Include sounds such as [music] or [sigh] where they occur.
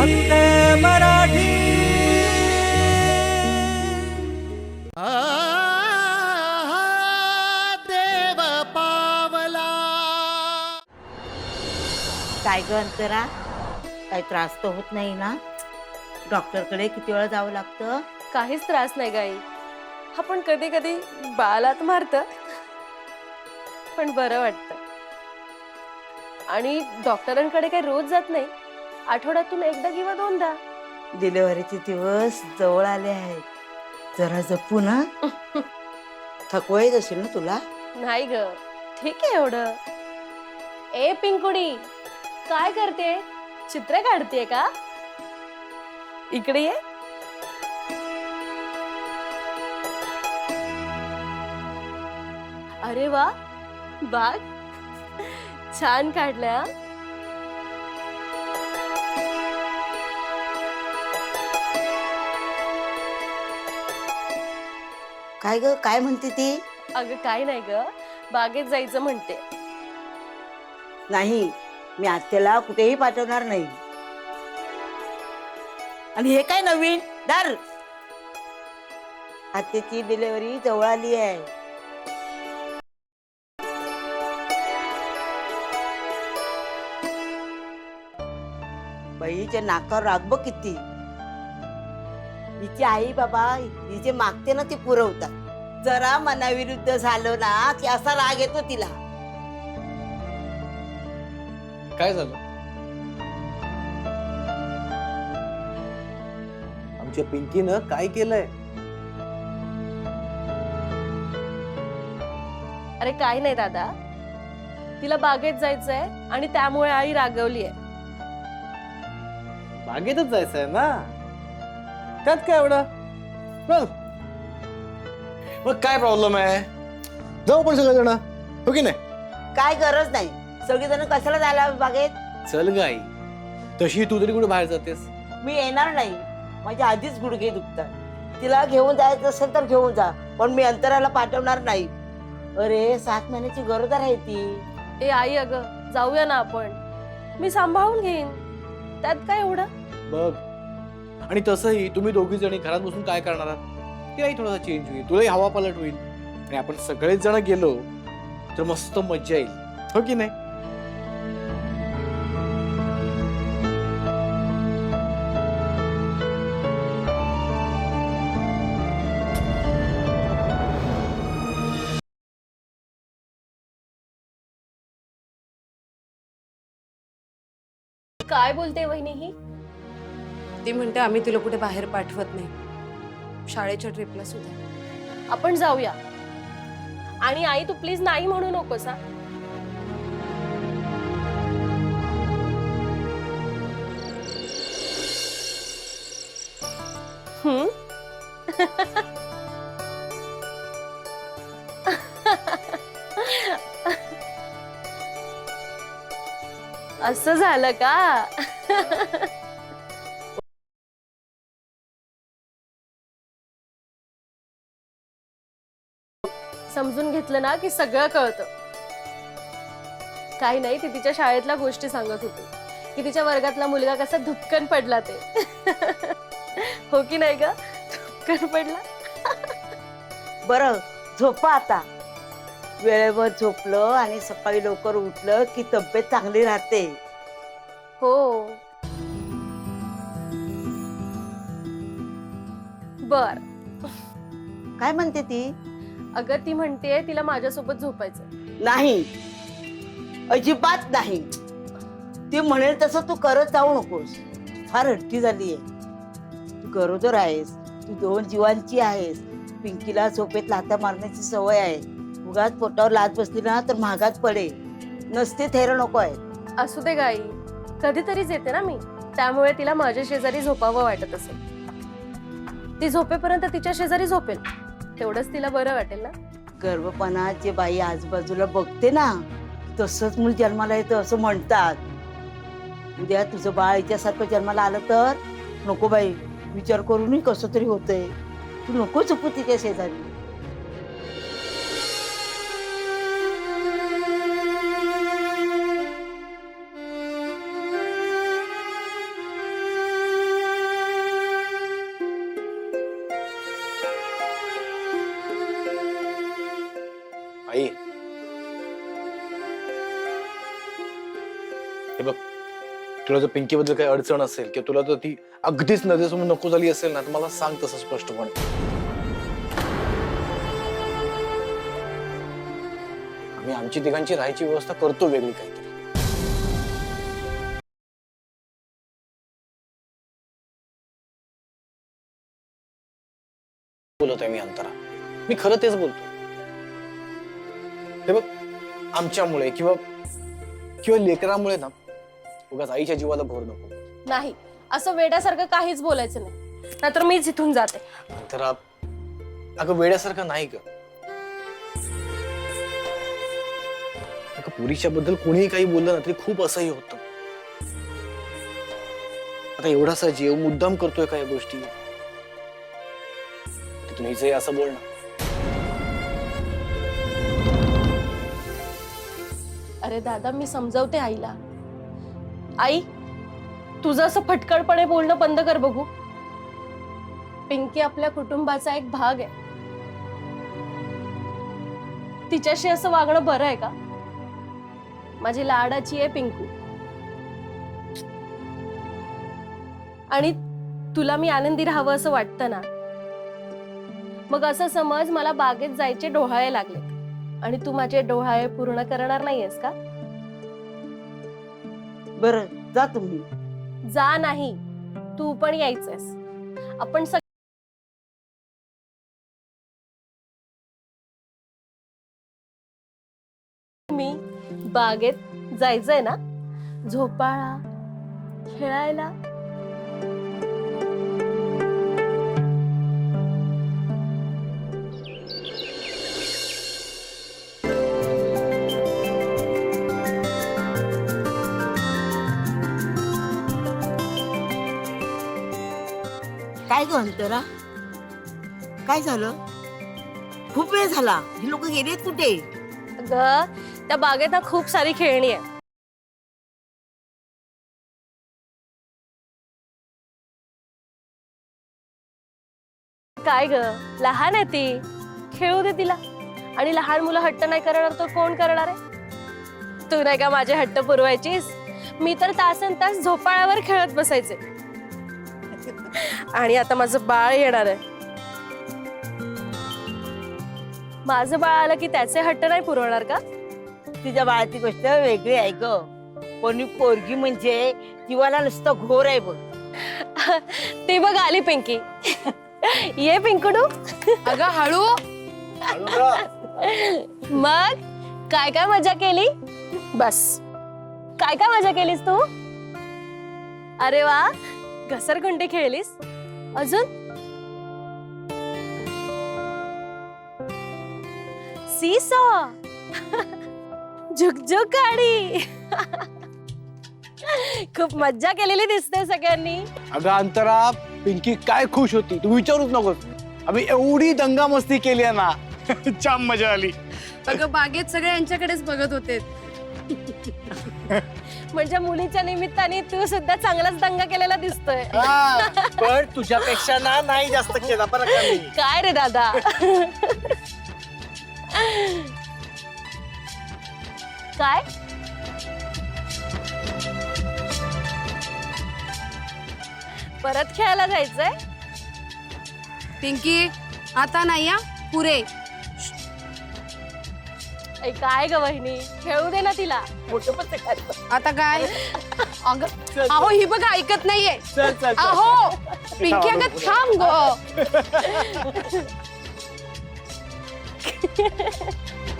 फक्त मराठी. देव पावला. काय ग अंतरा? काही त्रास तर होत नाही ना? डॉक्टरकडे किती वेळा जावं लागतं? काहीच त्रास नाही गाई. हा पण कधी कधी बालात मारत. पण बरं वाटतं. आणि डॉक्टरांकडे काही रोज जात नाही. आठवड्यातून एकदा किंवा दोनदा. डिलेव्हरीचे दिवस जवळ आले आहेत. जरा जपू ना. थकवायच असेल ना तुला? नाही ग. ठीक आहे एवढं. ए पिंकुडी. काय करते? चित्र काढते का? इकडे ये. अरे वा. बाग. छान काढल्या काय ग? काय म्हणते ती? अगं काय नाही ग. बागेत जायचं म्हणते. नाही मी आत्याला कुठेही पाठवणार नाही. आणि हे काय नवीन? दर आत्याची डिलिव्हरी जवळ आली आहे. बाईच्या नाकावर राग बघ किती. हिची आई बाबा हिचे मागते ना ते पुरवतात. जरा मनाविरुद्ध झालं ना की असा राग येतो तिला. काय झालं? आमच्या पिंकीनं काय केलंय? अरे काय नाही दादा. तिला बागेत जायचंय आणि त्यामुळे आई रागवली आहे बागेतच जायचंय ना? त्यात काय एवढं? चल. मग काय प्रॉब्लेम आहे? जाऊ पण सगळेजण. हो की नाही? काय गरज नाही. सगळेजण कशाला जायला बागेत? चल गाई. तशी तू तरी कुठे बाहेर जातेस? मी येणार नाही. माझ्या आधीच गुडघे दुखतात. तिला घेऊन जायचं असेल तर घेऊन जा पण मी अंतराला पाठवणार नाही. अरे सात महिन्याची गरोदर आहे ती. ए आई अगं जाऊया ना आपण. मी सांभाळून घेईन. त्यात काय एवढं? बघ आणि तसंही तुम्ही दोघी जणी घरात बसून काय करणार आहात? तिलाही थोडासा चेंज होईल तुलाही हवा पालट होईल. आणि आपण सगळेच जण गेलो तर मस्त मज्जा येईल. हो की नाही? काय बोलते वहिनी ही ती म्हणते आम्ही तिला कुठे बाहेर पाठवत नाही. शाळेच्या ट्रिपला सुद्धा. आपण जाऊया. आणि आई तू प्लीज नाही म्हणू नकोस हा. हम्म? [laughs] असं झालं का? [laughs] समजून घेतलं ना की सगळं कळतं. काही नाही ती तिच्या शाळेतल्या गोष्टी सांगत होती. की तिच्या वर्गातला मुलगा कसा धुपकन पडला ते. हो की नाही ग? धुपकन पडला? बरं झोपा आता. वेळेवर झोपलं आणि सकाळी लवकर उठलं की तब्येत चांगली राहते. हो. बर. काय म्हणते ती? अगं ती म्हणतेय तिला माझ्यासोबत झोपायचं नाही. अजिबात नाही. ती म्हणेल तसं तू करत जाऊ नकोस. फार हट्टी झालीये. तू गरोदर आहेस. तू दोन जीवांची आहेस. पिंकीला झोपेत लाथा मारण्याची सवय आहे. उगाच पोटावर लात बसली ना तर महागात पडे नसते थेर नको आहे. असू दे गाई. कधीतरीच येते ना मी. त्यामुळे तिला माझ्या शेजारी झोपावं वाटत असेल. ती झोपेपर्यंत तिच्या शेजारी झोपेल. तेवढंच तिला बरं वाटेल ना? गर्भपणात जे बाई आजूबाजूला बघते ना तसंच मूल जन्माला येतं असं म्हणतात. उद्या तुझं बाळ हिच्यासारखं जन्माला आलं तर? नको बाई विचार करूनही कसं तरी होतंय. तू नको चुकू तिच्या शेजारी. तुला जर पिंकीबद्दल काही अडचण असेल किंवा तुला तर ती अगदीच नजरेसमोर नको झाली असेल ना तर मला सांग तसं स्पष्टपणे. आम्ही आमची तिघांची राहायची व्यवस्था करतो वेगळी काहीतरी. बोलत आहे मी अंतरा. मी खरं तेच बोलतो हे बघ आमच्यामुळे किंवा किंवा लेकरामुळे ना उगाच आईच्या जीवाला भोर नको. नाही असं वेड्यासारखं काहीच बोलायचं नाही. नाहीतर मीच इथून जाते. तर अगं वेड्यासारखं नाही ग. अगं पुरीच्या बद्दल कोणीही काही बोललं ना तरी खूप असंही होतं. आता एवढासा जीव मुद्दाम करतोय का या गोष्टी? तुम्ही जे असं बोल ना. अरे दादा मी समजवते आईला. आई तुझं असं फटकळपणे बोलणं बंद कर बघू. पिंकी आपल्या कुटुंबाचा एक भाग आहे. तिच्याशी असं वागणं बरं आहे का? माझी लाडाची आहे पिंकू. आणि तुला मी आनंदी राहावं असं वाटतं ना? मग असं समज मला बागेत जायचे डोहाळे लागले आणि तू माझे डोहाळे पूर्ण करणार नाहीयेस का? बर जा तुम्ही. जा नाही तू पण यायचंस. आपण सग- मी बागेत जायचंय ना? झोपाळा खेळायला. काय ग अंतरा काय झालं? खूप वेळ झाला. ही लोक गेलेत कुठे? अगं त्या बागेत ना खूप सारी खेळणी आहे काय ग? लहान आहे ती. खेळू दे तिला. आणि लहान मुलं हट्ट नाही करणार तर कोण करणार आहे? तू नाही का माझे हट्ट पुरवायचीस? मी तर तासन तास झोपाळ्यावर खेळत बसायचे. आणि आता माझं बाळ येणार आहे. माझं बाळ आलं की त्याचे हट्ट नाही पुरवणार का? तिच्या बाळाची गोष्ट वेगळी आहे ग. कोणी पोरगी म्हणजे जीवाला नुसतं घोर आहे बघ. ती बघ आली पिंकी. ये पिंकुडू. अगं हळू. मग काय काय मजा केली? बस. काय काय मजा केलीस तू? अरे वा. घसरगुंडी खेळलीस? अजून? सीसॉ! झुकझुक गाडी! खूप मज्जा केलेली दिसते सगळ्यांनी. अगं अंतरा पिंकी काय खुश होती? तू विचारूच नकोस. आम्ही एवढी दंगा मस्ती केली आहे ना. [laughs] छान मजा आली. अगं बागेत सगळे यांच्याकडेच बघत होते. [laughs] म्हणजे मुलीच्या निमित्ताने तू सुद्धा चांगलाच दंगा केलेला दिसतोय. पण तुझ्यापेक्षा ना नाही जास्त केला बरं का मी. काय रे दादा? काय? परत खेळायला जायचंय? पिंकी आता नाही या पुरे. ऐ, काय ग वहिनी? खेळू दे ना तिला. मोठं पण ते करतं. आता काय? अगं अहो ही बघा ऐकत नाहीये. चल चल चल. अहो पिंकी अगं थांब ग. [laughs]